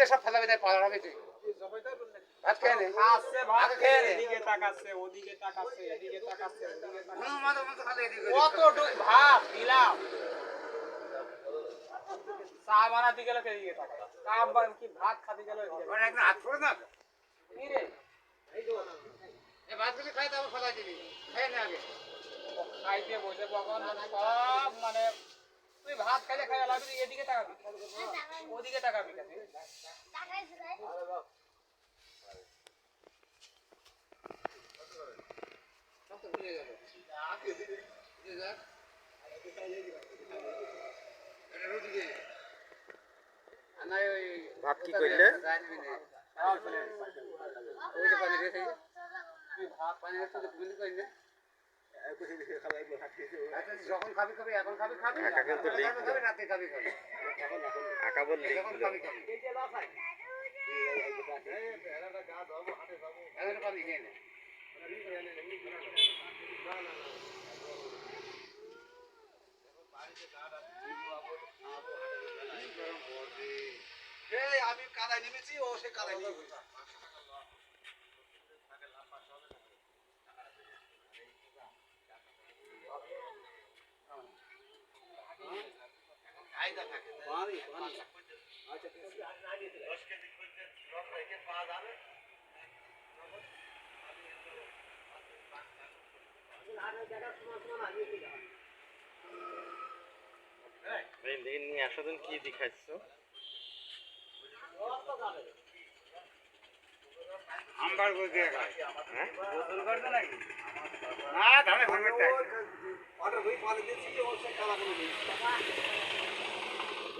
দিয়ে সব ফেলাবে তাই পাড়া হবে তুই। ভাত খেয়ে নে। ভাত খেয়ে নে। এদিকে তাকাচ্ছে ওদিকে তাকাচ্ছে এদিকে তাকাচ্ছে ওদিকে তাকাচ্ছে কোনো মাথা মতো খালি এদিকে ওদিকে। কতটুক ভাত দিলাম। চা বানাতে গেলে তাকায়। বা- কি ভাত খাতে গেলে তাকায়। একদম হাত না। কি রে? এই ভাতগুলি খাই তারপর ফেলাই দিবি। নে আগে। খাইতে বসে কখন সব মানে তুই ভাত খাইলে খাই লাগবি এদিকে তাকাবি ওদিকে তাকাবি কেন সব তো ভুলে যাবে ভুলে যাক। এটা রুটি দিয়ে আর নয় ওই ভাত কি করলে? গায়ে নিবি নে। সব চলে ওই যে পানি রেখে তুই ভাত পানি যখন খাবি খাবি এখন খাবি খাবি? একা কিন্তু সকালে লিখবে। খাবি রাতে খাবি খাবি? আঁকা বল যখন লিখলো খাবি খাবি? এখন পানি খেয়ে নে। আমি কাদায় নেমেছি ও সে কাদায় নিয়ে গেছে। পানি, পানি। এই দিকে নিয়ে আসো দিন কি দেখাচ্ছ আম্বার করে দিয়ে খায় হ্যাঁ? গোসল করবে নাকি? না ধানে ঘুরবে তাই পাটের ভুঁই পানি দিয়েছি, ও সে কাদা করে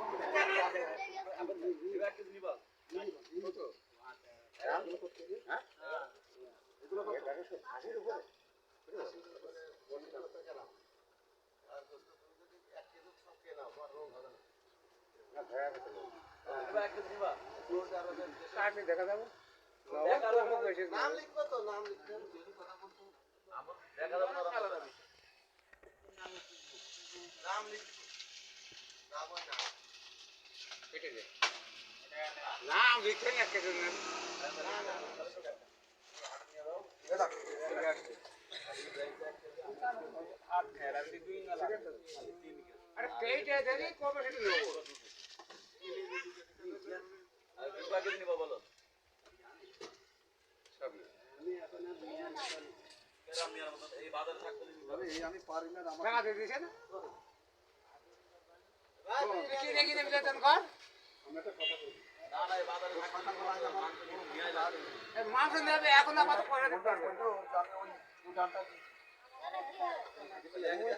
হয়ে যাবে। ঠান্ডা লাগে তো পড়েন। কাটলে দেখা যাবে নাম লিখব নাম। নাম লিখব। নাম হয় না। কেটে দে না লিখে নি আজকে জন্য হাত ফেরা, যদি দুই না লাগে। আরে পেইটে দেরি কবে সেটা নেব সবই আমি- আমি পারি না, আমার- টাকা না কি রেখে দেবে বেতন কর এ মাংস নেবে এখন আবার দোকানে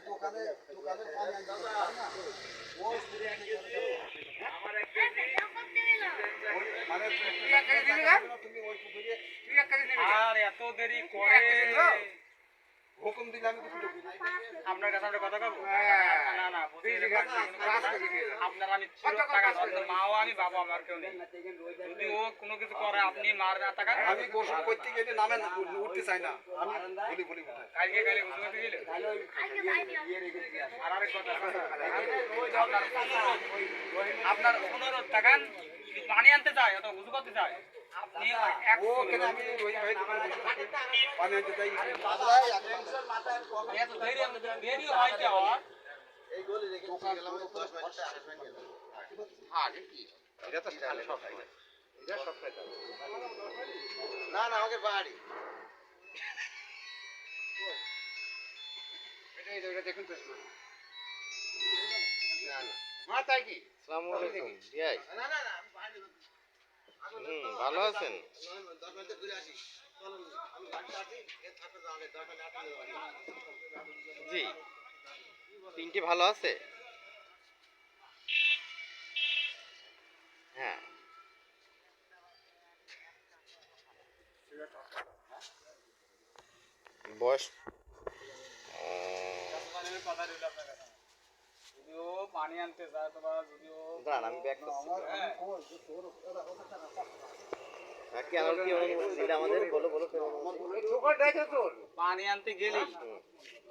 দোকানে তুই এক তুমি ওই পুকুরে আর এত দেরি করে। হুকুম দিলে আমি কিছু আপনার কাছে আমরা কথা কব হ্যাঁ। না না। আপনার আমি টাকা ধরতে মাও আমি বাবা আমার কেউ নেই। যদি ও কোনো কিছু করে আপনি মার না টাকা আমি গোসল করতে গেলে নামে উঠতে চাই না। আমি বলি বলি। কালকে কালে বুঝতে করতে গেলে? আর আরেক কথা আপনার পনেরো- আপনার পনেরো টাকা পানি আনতে চায় অত উজু করতে চায় না না আমাকে বাড়ি দেখুন তো শোনো। না না মা তাই কি না না না হুম ভালো আছেন? জি তিনটি ভালো আছে? হ্যাঁ। বয়স কথা রইল আপনার যদিও পানি আনতে যায় তোমার যদিও দাঁড়ান আমি ব্যাক করছি। হ্যাঁ। হ্যাঁ, কি আমার কি অনুমতি দিলে আমাদের বলো বলো কি অনুমতি? পানি আনতে গেলি?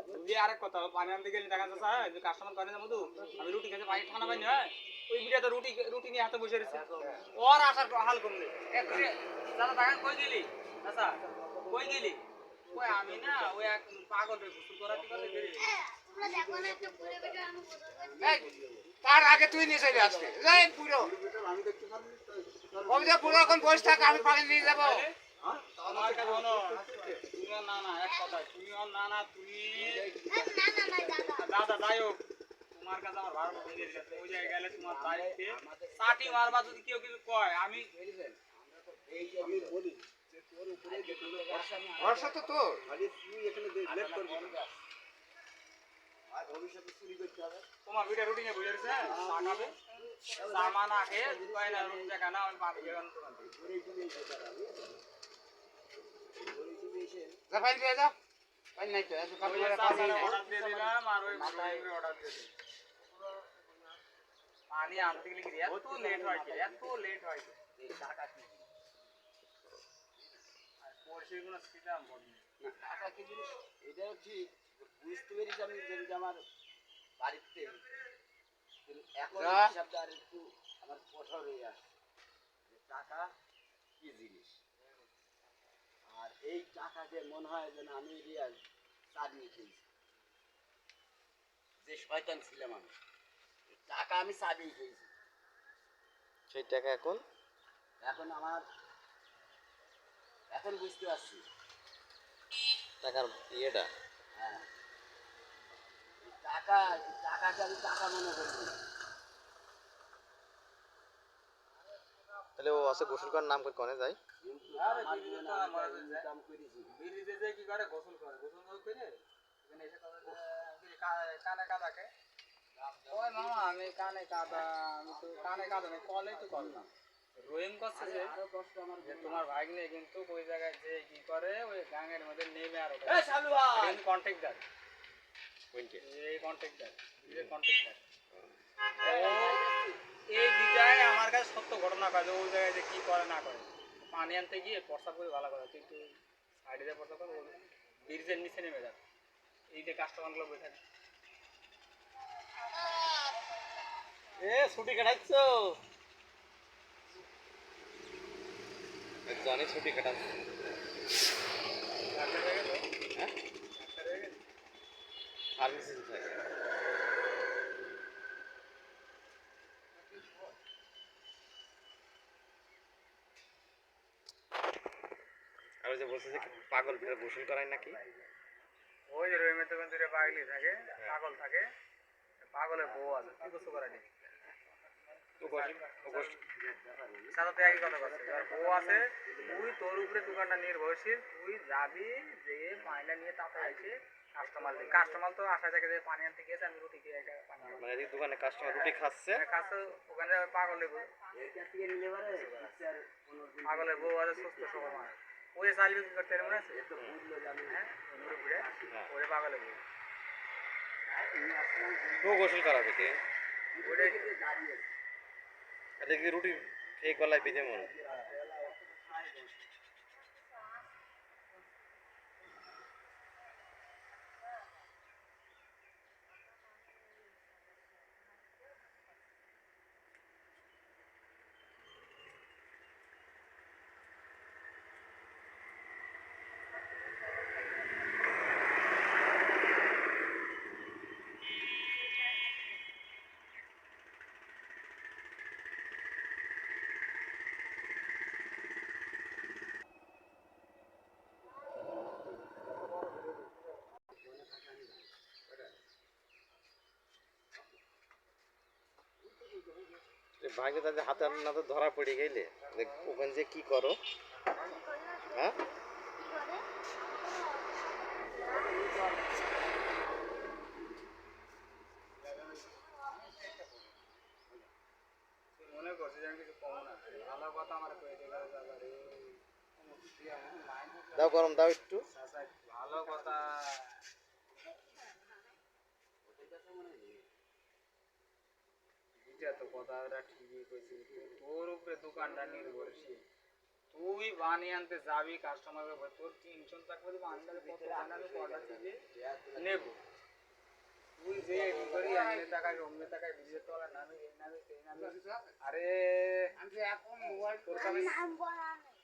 যদি আরেক কথা পানি আনতে গেলি দেখা যাচ্ছে হ্যাঁ কাস্টমার পানি না মধু আমি রুটি খেতে পানি ঠান্ডা পানি হয় ওই বিটাতে রুটি রুটি নিয়ে হাতে বসে রয়েছে। ওর আসার হাল কমলে দাদা দেখা কই গেলি? দাদা কই গেলি? ওই আমি না ওই এক পাগল রে গোসল করা ঠিক বেরিয়ে তার আগে তুই নিয়ে চলে আসবে যাই পুরো। কবিতা পুরো এখন বসে থাক আমি পানি নিয়ে যাব। দাদা দাদা যাই হোক তোমার কাছে আমার ভাড়া মতো দিয়ে ওই জায়গায় গেলে তোমার দায়িত্বে চাটি মারবা যদি কেউ কিছু কয় আমি এই আমি বলি ভরসা তো তোর তুই এখানে। আর ভবিষ্যতে চুরি করতে হবে। তোমার ভিডিও রুটিনে বুঝে রয়েছে সাকাবে সামা না কয় না রুটি দেখা না আমি পাবি এখন তোমার ওরে তুমি এসে দাঁড়াবি ওরে তুমি এসে যা পানি দিয়ে যাও পানি নাই তো এত কাপড়। অর্ডার দিয়ে দিলাম আর ওই মাথায় অর্ডার দিয়ে দিলাম। পানি আনতে গেলে কি এত লেট হয় এত লেট হয় এই টাকা কি? আর পড়শির কোনো সিস্টেম বলি না, টাকা কি জিনিস? এটাও ঠিক। বুঝতে পেরেছি আমি যেটা আমার বাড়িতে কিন্তু এখন হিসাবটা আর একটু আমার কঠোর হয়ে আসছে টাকা কি জিনিস? আর এই টাকাকে মনে হয় যেন আমি রিয়াজ চালিয়ে খেয়েছি। যে শয়তান ছিলাম আমি টাকা আমি চালিয়ে খেয়েছি। সেই টাকা এখন? এখন আমার এখন বুঝতে পারছি। টাকার ইয়েটা? হ্যাঁ। টাকা টাকাকে আমি টাকা মনে করি। তাহলে ও আছে গোসল করার নাম করে কনে যায়। কি করে গোসল করে করে? কানে কাদাকে ওই মামা আমি কানে কাদা আমি তো কানে কাদা নেই কলেই তো করলাম করছে যে? তোমার ভাগ্নে কিন্তু ওই জায়গায় যে কি করে ওই গাঙের মধ্যে নেমে আর এই শালু ভাই! কন্ট্যাক্টদার কোনটি এই দিটাই আমার কাছে সত্য ঘটনা কাজে ওই জায়গায় যে কি করে না করে। পানি আনতে গিয়ে প্রস্তাব করে ভালো করে কিন্তু সাইডে যে প্রস্তাব করে ব্রিজের নিচে নেমে যাবে এই যে কাস্টমারগুলো বসে এ ছুটি কাটাচ্ছো? জানি ছুটি কাটাচ্ছো ডাক্তার হয়ে গেল হ্যাঁ ডাক্তার হয়ে গেল থাকে আর যে বলছে যে পাগল ফের গোসল করায় নাকি? ওই যে দূরে পাগলি থাকে পাগল থাকে পাগলের বউ আছে কি করে গোসল ও গোসল। সাথে একই কথা বলছে এবার বউ আছে তুই তোর উপরে দোকানটা নির্ভরশীল তুই যাবি যে মাইনা নিয়ে তাতে এসে কাস্টমার দিই কাস্টমার তো আশা থাকে যে পানি আনতে গিয়েছে আমি রুটি খেয়ে একটা পানি মানে দোকানে কাস্টমার রুটি খাচ্ছে। কাছে ওখানে পাগল লেবু এর কাছ থেকে নিলে পারে আর পাগলের বউ আছে সুস্থ সবল। মানুষ ওই চাল বিক্রি করতে মনে আছে? হ্যাঁ হ্যাঁ। ওরে পাগলের বউ। তুমি আসলাম ও গোসল করাবে কে? ওটাই দাঁড়িয়ে রুটি খেয়ে গলায় পেতে মন? ভাগে তাদের হাতে না তো ধরা পড়ে গেলে। ওখানে যে কি করো? হ্যাঁ? মনে করছে যে আমি কিছু কম না। ভালো কথা আমার কয়ে দাও গরম দাও একটু। ভালো ভালো কথা। এটা তো কথাটা ঠিকই কইছিস তোর উপরে দোকানটা নির্ভরশীল। তুই বানিয়ে আনতে যাবি কাস্টমার তোর টেনশন থাকবে যে বান্ডালে কত বানালে অর্ডার দিবি? নেব। তুই যে করি এমনি টাকায় অমনি টাকায় বিজের তলা নামে এই নামে সেই নামে। আরে আমি এখন মোবাইল তোর কাছে নাম বলা নেই।